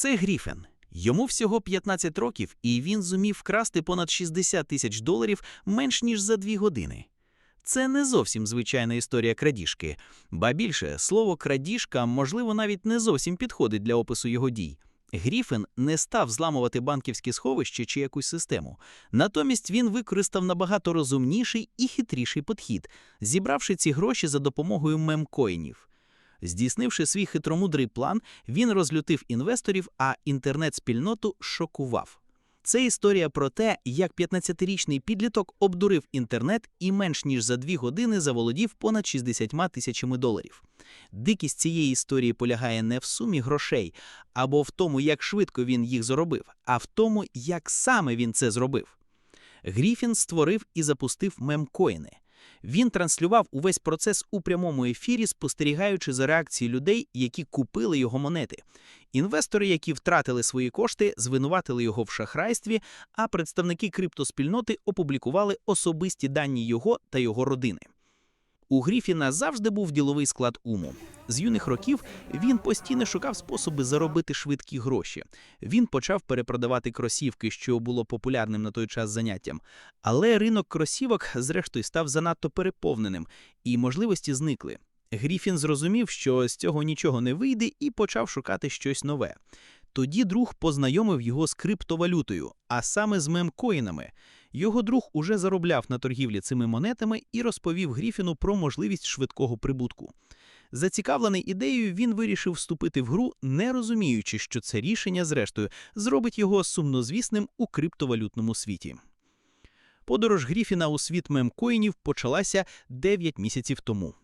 Це Гріфен. Йому всього 15 років, і він зумів вкрасти понад 60 тисяч доларів менш ніж за дві години. Це не зовсім звичайна історія крадіжки, ба більше слово крадіжка, можливо, навіть не зовсім підходить для опису його дій. Гріфен не став зламувати банківські сховища чи якусь систему. Натомість він використав набагато розумніший і хитріший підхід, зібравши ці гроші за допомогою мемкоїнів. Здійснивши свій хитромудрий план, він розлютив інвесторів, а інтернет-спільноту шокував. Це історія про те, як 15-річний підліток обдурив інтернет і менш ніж за дві години заволодів понад 60 тисячами доларів. Дикість цієї історії полягає не в сумі грошей або в тому, як швидко він їх заробив, а в тому, як саме він це зробив. Гріфін створив і запустив мемкоїни. Він транслював увесь процес у прямому ефірі, спостерігаючи за реакцією людей, які купили його монети. Інвестори, які втратили свої кошти, звинуватили його в шахрайстві, а представники криптоспільноти опублікували особисті дані його та його родини. У Гріфіна завжди був діловий склад уму. З юних років він постійно шукав способи заробити швидкі гроші. Він почав перепродавати кросівки, що було популярним на той час заняттям. Але ринок кросівок, зрештою, став занадто переповненим, і можливості зникли. Гріфін зрозумів, що з цього нічого не вийде, і почав шукати щось нове. Тоді друг познайомив його з криптовалютою, а саме з мемкоїнами. Його друг уже заробляв на торгівлі цими монетами і розповів Гріфіну про можливість швидкого прибутку. Зацікавлений ідеєю, він вирішив вступити в гру, не розуміючи, що це рішення, зрештою, зробить його сумнозвісним у криптовалютному світі. Подорож Гріфіна у світ мемкоїнів почалася 9 місяців тому.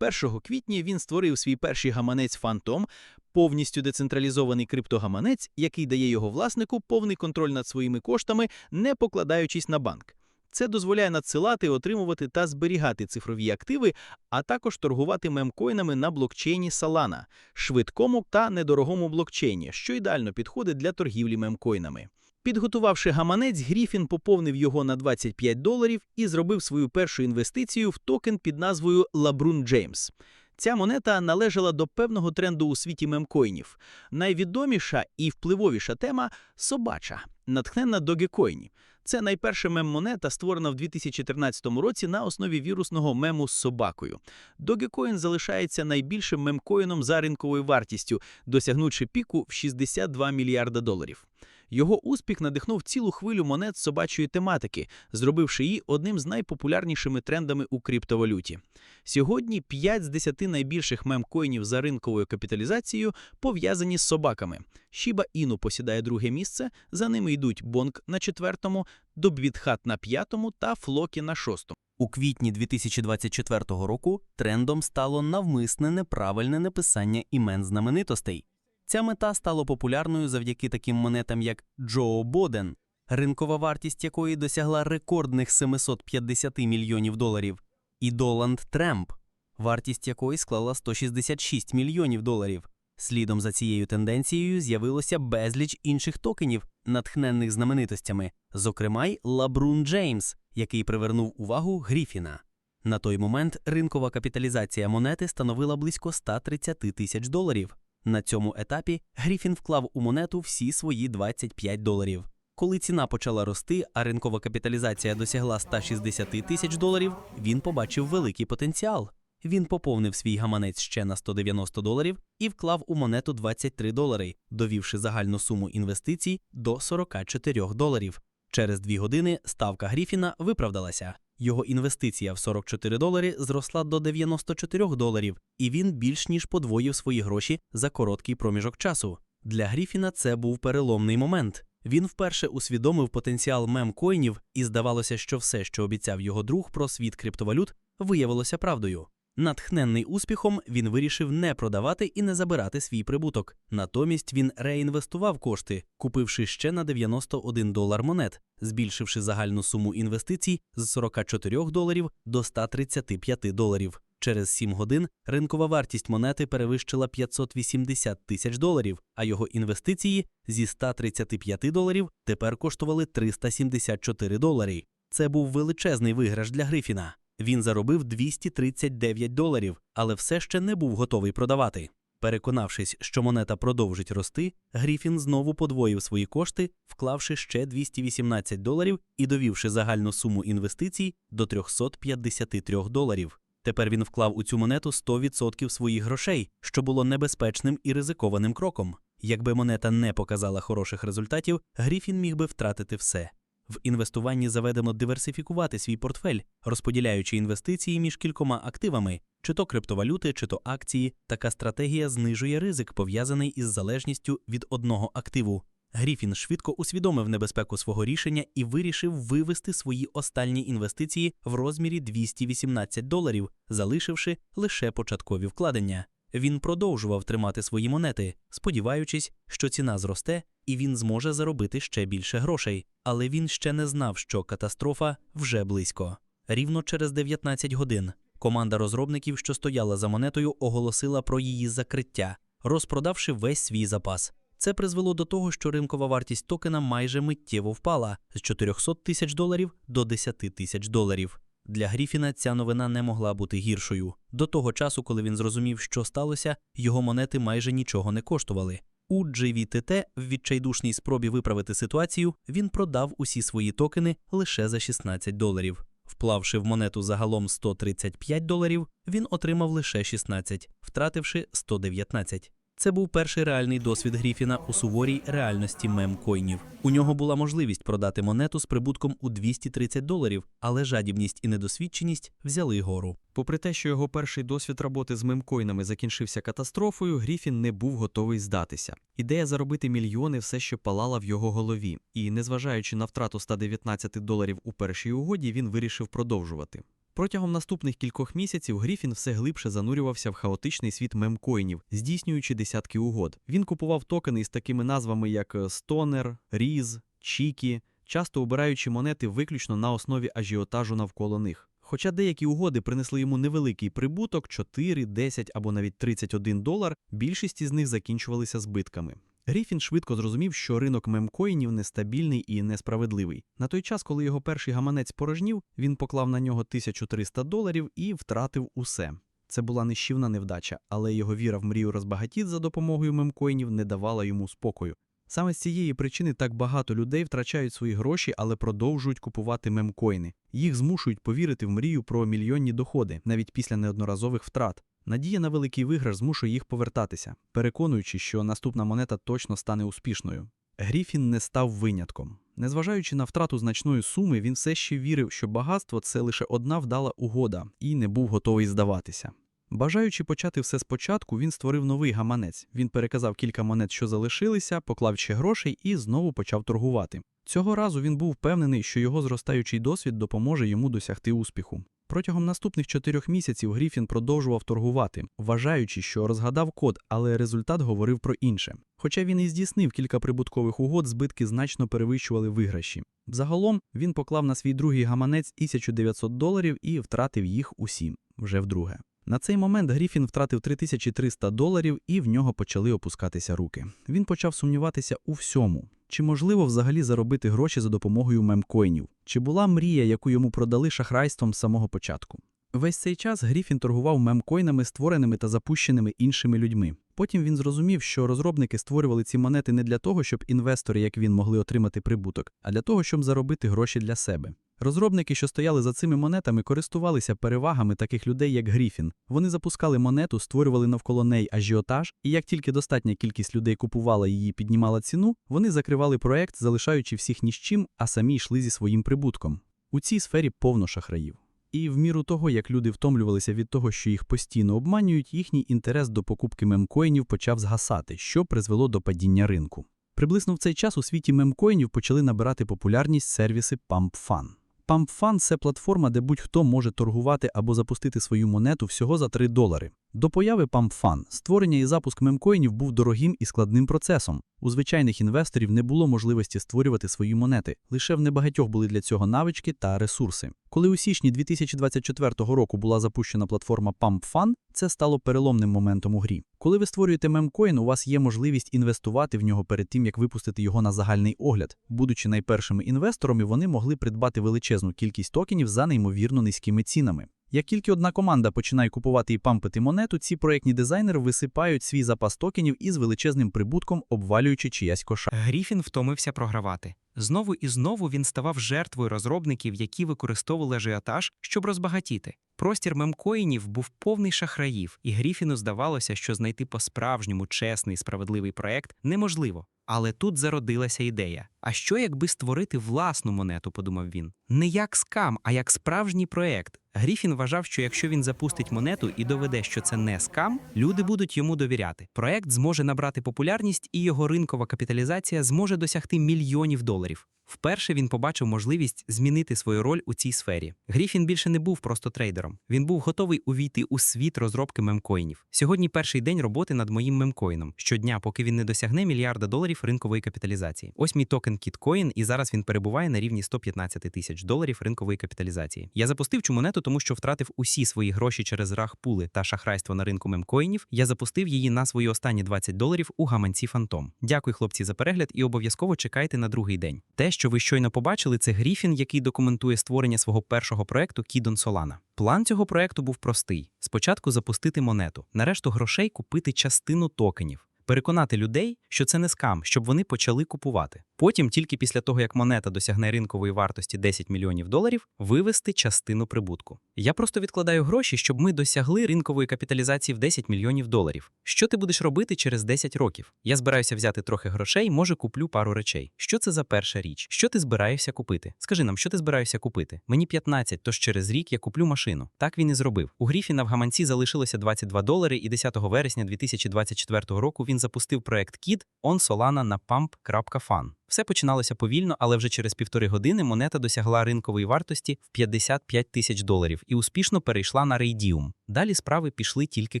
1 квітня він створив свій перший гаманець Фантом, повністю децентралізований криптогаманець, який дає його власнику повний контроль над своїми коштами, не покладаючись на банк. Це дозволяє надсилати, отримувати та зберігати цифрові активи, а також торгувати мемкоїнами на блокчейні Solana, швидкому та недорогому блокчейні, що ідеально підходить для торгівлі мемкоїнами. Підготувавши гаманець, Гріфін поповнив його на 25 доларів і зробив свою першу інвестицію в токен під назвою LeBron James. Ця монета належала до певного тренду у світі мемкоїнів. Найвідоміша і впливовіша тема собача, натхненна Dogecoin. Це найперша мем-монета, створена в 2013 році на основі вірусного мему з собакою. Dogecoin залишається найбільшим мемкоїном за ринковою вартістю, досягнувши піку в 62 мільярда доларів. Його успіх надихнув цілу хвилю монет собачої тематики, зробивши її одним з найпопулярнішими трендами у криптовалюті. Сьогодні 5 з 10 найбільших мемкоїнів за ринковою капіталізацією пов'язані з собаками. Shiba Inu посідає друге місце, за ними йдуть Бонг на четвертому, Добвітхат на п'ятому та Флокі на шостому. У квітні 2024 року трендом стало навмисне неправильне написання імен знаменитостей. Ця мета стала популярною завдяки таким монетам, як Джо Боден, ринкова вартість якої досягла рекордних 750 мільйонів доларів, і Доланд Тремп, вартість якої склала 166 мільйонів доларів. Слідом за цією тенденцією з'явилося безліч інших токенів, натхненних знаменитостями, зокрема й Лабрун Джеймс, який привернув увагу Гріфіна. На той момент ринкова капіталізація монети становила близько 130 тисяч доларів. На цьому етапі Гріфін вклав у монету всі свої 25 доларів. Коли ціна почала рости, а ринкова капіталізація досягла 160 тисяч доларів, він побачив великий потенціал. Він поповнив свій гаманець ще на 190 доларів і вклав у монету 23 долари, довівши загальну суму інвестицій до 44 доларів. Через дві години ставка Гріфіна виправдалася. Його інвестиція в 44 долари зросла до 94 доларів, і він більш ніж подвоїв свої гроші за короткий проміжок часу. Для Гріфіна це був переломний момент. Він вперше усвідомив потенціал мемкоїнів, і здавалося, що все, що обіцяв його друг про світ криптовалют, виявилося правдою. Натхненний успіхом, він вирішив не продавати і не забирати свій прибуток. Натомість він реінвестував кошти, купивши ще на 91 долар монет, збільшивши загальну суму інвестицій з 44 доларів до 135 доларів. Через 7 годин ринкова вартість монети перевищила 580 тисяч доларів, а його інвестиції зі 135 доларів тепер коштували 374 долари. Це був величезний виграш для Грифіна. Він заробив 239 доларів, але все ще не був готовий продавати. Переконавшись, що монета продовжить рости, Гріфін знову подвоїв свої кошти, вклавши ще 218 доларів і довівши загальну суму інвестицій до 353 доларів. Тепер він вклав у цю монету 100% своїх грошей, що було небезпечним і ризикованим кроком. Якби монета не показала хороших результатів, Гріфін міг би втратити все. В інвестуванні заведено диверсифікувати свій портфель, розподіляючи інвестиції між кількома активами, чи то криптовалюти, чи то акції. Така стратегія знижує ризик, пов'язаний із залежністю від одного активу. Гріфін швидко усвідомив небезпеку свого рішення і вирішив вивести свої останні інвестиції в розмірі 218 доларів, залишивши лише початкові вкладення. Він продовжував тримати свої монети, сподіваючись, що ціна зросте і він зможе заробити ще більше грошей. Але він ще не знав, що катастрофа вже близько. Рівно через 19 годин команда розробників, що стояла за монетою, оголосила про її закриття, розпродавши весь свій запас. Це призвело до того, що ринкова вартість токена майже миттєво впала з 400 тисяч доларів до 10 тисяч доларів. Для Гріфіна ця новина не могла бути гіршою. До того часу, коли він зрозумів, що сталося, його монети майже нічого не коштували. У GVTT в відчайдушній спробі виправити ситуацію, він продав усі свої токени лише за 16 доларів. Вплавши в монету загалом 135 доларів, він отримав лише 16, втративши 119. Це був перший реальний досвід Гріфіна у суворій реальності мемкоїнів. У нього була можливість продати монету з прибутком у 230 доларів, але жадібність і недосвідченість взяли гору. Попри те, що його перший досвід роботи з мемкоїнами закінчився катастрофою, Гріфін не був готовий здатися. Ідея заробити мільйони все ще палала в його голові, і, незважаючи на втрату 119 доларів у першій угоді, він вирішив продовжувати. Протягом наступних кількох місяців Гріфін все глибше занурювався в хаотичний світ мемкоїнів, здійснюючи десятки угод. Він купував токени із такими назвами, як Стонер, Різ, Чікі, часто обираючи монети виключно на основі ажіотажу навколо них. Хоча деякі угоди принесли йому невеликий прибуток 4, 10 або навіть 31 долар, більшість із них закінчувалися збитками. Гріфін швидко зрозумів, що ринок мемкоїнів нестабільний і несправедливий. На той час, коли його перший гаманець порожнів, він поклав на нього 1300 доларів і втратив усе. Це була нищівна невдача, але його віра в мрію розбагатіт за допомогою мемкоїнів не давала йому спокою. Саме з цієї причини так багато людей втрачають свої гроші, але продовжують купувати мемкоїни. Їх змушують повірити в мрію про мільйонні доходи, навіть після неодноразових втрат. Надія на великий виграш змушує їх повертатися, переконуючи, що наступна монета точно стане успішною. Гріфін не став винятком. Незважаючи на втрату значної суми, він все ще вірив, що багатство це лише одна вдала угода, і не був готовий здаватися. Бажаючи почати все спочатку, він створив новий гаманець. Він переказав кілька монет, що залишилися, поклав ще грошей і знову почав торгувати. Цього разу він був впевнений, що його зростаючий досвід допоможе йому досягти успіху. Протягом наступних чотирьох місяців Гріфін продовжував торгувати, вважаючи, що розгадав код, але результат говорив про інше. Хоча він і здійснив кілька прибуткових угод, збитки значно перевищували виграші. Загалом він поклав на свій другий гаманець 1900 доларів і втратив їх усі вже вдруге. На цей момент Гріфін втратив 3300 доларів і в нього почали опускатися руки. Він почав сумніватися у всьому. Чи можливо взагалі заробити гроші за допомогою мемкоїнів? Чи була мрія, яку йому продали шахрайством з самого початку? Весь цей час Гріфін торгував мемкоїнами, створеними та запущеними іншими людьми. Потім він зрозумів, що розробники створювали ці монети не для того, щоб інвестори, як він, могли отримати прибуток, а для того, щоб заробити гроші для себе. Розробники, що стояли за цими монетами, користувалися перевагами таких людей, як Гріфін. Вони запускали монету, створювали навколо неї ажіотаж, і як тільки достатня кількість людей купувала її, піднімала ціну, вони закривали проект, залишаючи всіх ні з чим, а самі йшли зі своїм прибутком. У цій сфері повно шахраїв. І в міру того, як люди втомлювалися від того, що їх постійно обманюють, їхній інтерес до покупки мемкоїнів почав згасати, що призвело до падіння ринку. Приблизно в цей час у світі мемкоїнів почали набирати популярність сервіси PumpFun. PumpFun – це платформа, де будь-хто може торгувати або запустити свою монету всього за 3 долари. До появи PumpFun створення і запуск мемкоїнів був дорогим і складним процесом. У звичайних інвесторів не було можливості створювати свої монети, лише в небагатьох були для цього навички та ресурси. Коли у січні 2024 року була запущена платформа PumpFun, це стало переломним моментом у грі. Коли ви створюєте мемкоін, у вас є можливість інвестувати в нього перед тим, як випустити його на загальний огляд. Будучи найпершими інвесторами, вони могли придбати величезну кількість токенів за неймовірно низькими цінами. Як тільки одна команда починає купувати і пампити монету, ці проєктні дизайнери висипають свій запас токенів із величезним прибутком, обвалюючи чиясь коша. Гріфін втомився програвати. Знову і знову він ставав жертвою розробників, які використовували ажіотаж, щоб розбагатіти. Простір мемкоїнів був повний шахраїв, і Гріфіну здавалося, що знайти по-справжньому чесний і справедливий проект неможливо. Але тут зародилася ідея. А що якби створити власну монету, подумав він. Не як скам, а як справжній проект. Гріфін вважав, що якщо він запустить монету і доведе, що це не скам, люди будуть йому довіряти. Проект зможе набрати популярність, і його ринкова капіталізація зможе досягти мільйонів доларів. Вперше він побачив можливість змінити свою роль у цій сфері. Гріфін більше не був просто трейдером. Він був готовий увійти у світ розробки мемкоїнів. Сьогодні перший день роботи над моїм мемкоїном. Щодня, поки він не досягне мільярда доларів ринкової капіталізації. Ось мій токен KitCoin, і зараз він перебуває на рівні 115 тисяч доларів ринкової капіталізації. Я запустив цю монету, тому що втратив усі свої гроші через рах пули та шахрайство на ринку мемкоїнів. Я запустив її на свої останні 20 доларів у гаманці Фантом. Дякую, хлопці, за перегляд і обов'язково чекайте на другий день. Те, що ви щойно побачили, це Гріфін, який документує створення свого першого проекту Кідон Солана. План цього проекту був простий: спочатку запустити монету, нарешту грошей купити частину токенів. Переконати людей, що це не скам, щоб вони почали купувати. Потім, тільки після того, як монета досягне ринкової вартості 10 мільйонів доларів, вивести частину прибутку. Я просто відкладаю гроші, щоб ми досягли ринкової капіталізації в 10 мільйонів доларів. Що ти будеш робити через 10 років? Я збираюся взяти трохи грошей, може куплю пару речей. Що це за перша річ? Що ти збираєшся купити? Скажи нам, що ти збираєшся купити? Мені 15, тож через рік я куплю машину. Так він і зробив. У Гріфіна в гаманці залишилося 22 долари, і 10 вересня 2024 року він запустив проект KID on Solana на pump.fan. Все починалося повільно, але вже через півтори години монета досягла ринкової вартості в 55 тисяч доларів і успішно перейшла на Raydium. Далі справи пішли тільки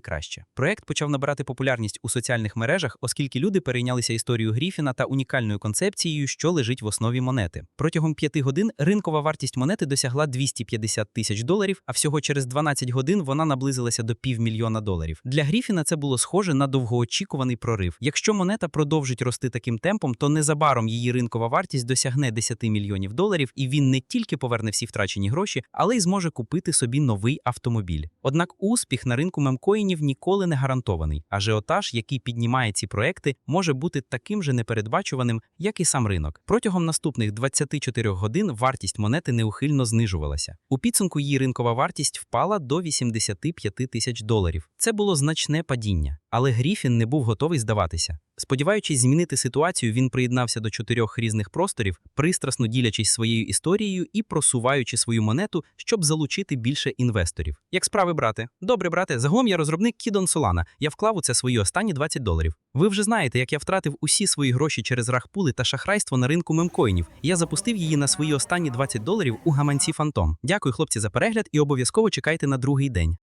краще. Проект почав набирати популярність у соціальних мережах, оскільки люди перейнялися історією Гріфіна та унікальною концепцією, що лежить в основі монети. Протягом п'яти годин ринкова вартість монети досягла 250 тисяч доларів, а всього через 12 годин вона наблизилася до півмільйона доларів. Для Гріфіна це було схоже на довгоочікуваний прорив. Якщо монета продовжить рости таким темпом, то незабаром її ринкова вартість досягне 10 мільйонів доларів, і він не тільки поверне всі втрачені гроші, але й зможе купити собі новий автомобіль. Однак успіх на ринку мемкоїнів ніколи не гарантований. Ажіотаж, який піднімає ці проекти, може бути таким же непередбачуваним, як і сам ринок. Протягом наступних 24 годин вартість монети неухильно знижувалася. У підсумку її ринкова вартість впала до 85 тисяч доларів. Це було значне падіння, але Гріфін не був готовий здаватися. Сподіваючись змінити ситуацію, він приєднався до чотирьох різних просторів, пристрасно ділячись своєю історією і просуваючи свою монету, щоб залучити більше інвесторів. Як справи, брате? Добре, брате, загалом я розробник Кідон Солана. Я вклав у це свої останні 20 доларів. Ви вже знаєте, як я втратив усі свої гроші через рахпули та шахрайство на ринку мемкоїнів. Я запустив її на свої останні 20 доларів у гаманці Фантом. Дякую, хлопці, за перегляд і обов'язково чекайте на другий день.